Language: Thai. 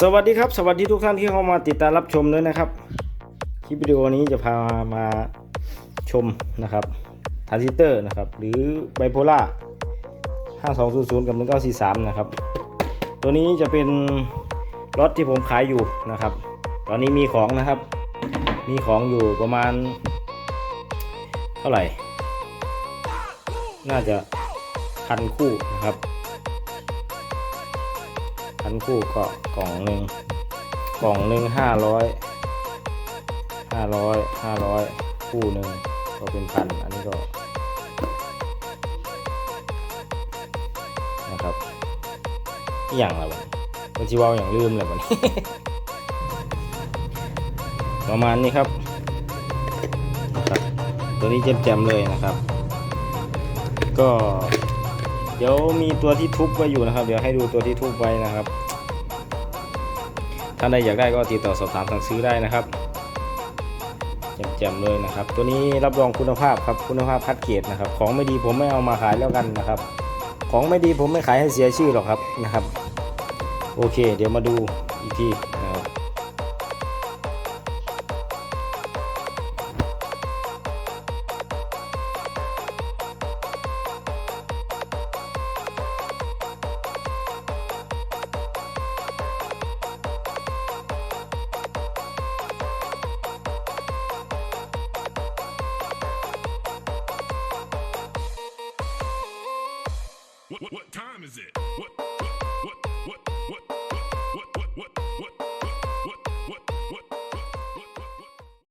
สวัสดีครับ สวัสดีทุกท่านที่เข้ามาติดตามรับชมด้วยนะครับ คลิปวิดีโอนี้จะพามาชมนะครับทรานซิสเตอร์นะครับ หรือไบโพล่า5200 กับ 1943 นะครับ ตัวนี้จะเป็นรถที่ผมขายอยู่นะครับ ตอนนี้มีของนะครับ มีของอยู่ประมาณ เท่าไหร่ น่าจะพันคู่นะครับ พันคู่ก็กล่องหนึ่งกล่องหนึ่งห้าร้อยห้าร้อยห้าร้อยคู่หนึ่งก็เป็นพันอันนี้ก็นะครับอย่างละวันก็ชิเวาอย่างลืมเลยวันนี้ประมาณนี้ครับนะครับตัวนี้แจ่มๆเลยนะครับ ก็ เดี๋ยวมีตัวที่ทุบไว้อยู่นะครับ เดี๋ยวให้ดูตัวที่ทุบไว้นะครับท่านใดอยากได้ก็ติดต่อสอบถามสั่งซื้อได้นะครับแจ่มๆเลยนะครับ ตัวนี้รับรองคุณภาพครับคุณภาพคัดเกรดนะครับ ของไม่ดีผมไม่เอามาขายแล้วกันนะครับ ของไม่ดีผมไม่ขายให้เสียชื่อหรอกครับนะครับ โอเค เดี๋ยวมาดูอีกทีนะครับ What, what, time is it? What